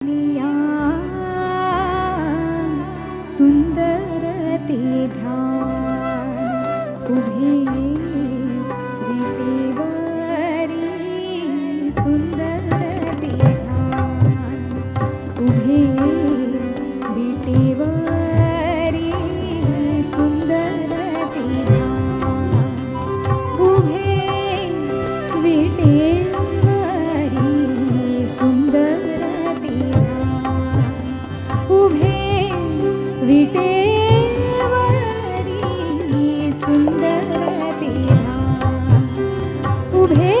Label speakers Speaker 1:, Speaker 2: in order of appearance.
Speaker 1: या सुंदर ते ध्यान उभे विटेवरी सुंदर ते उभे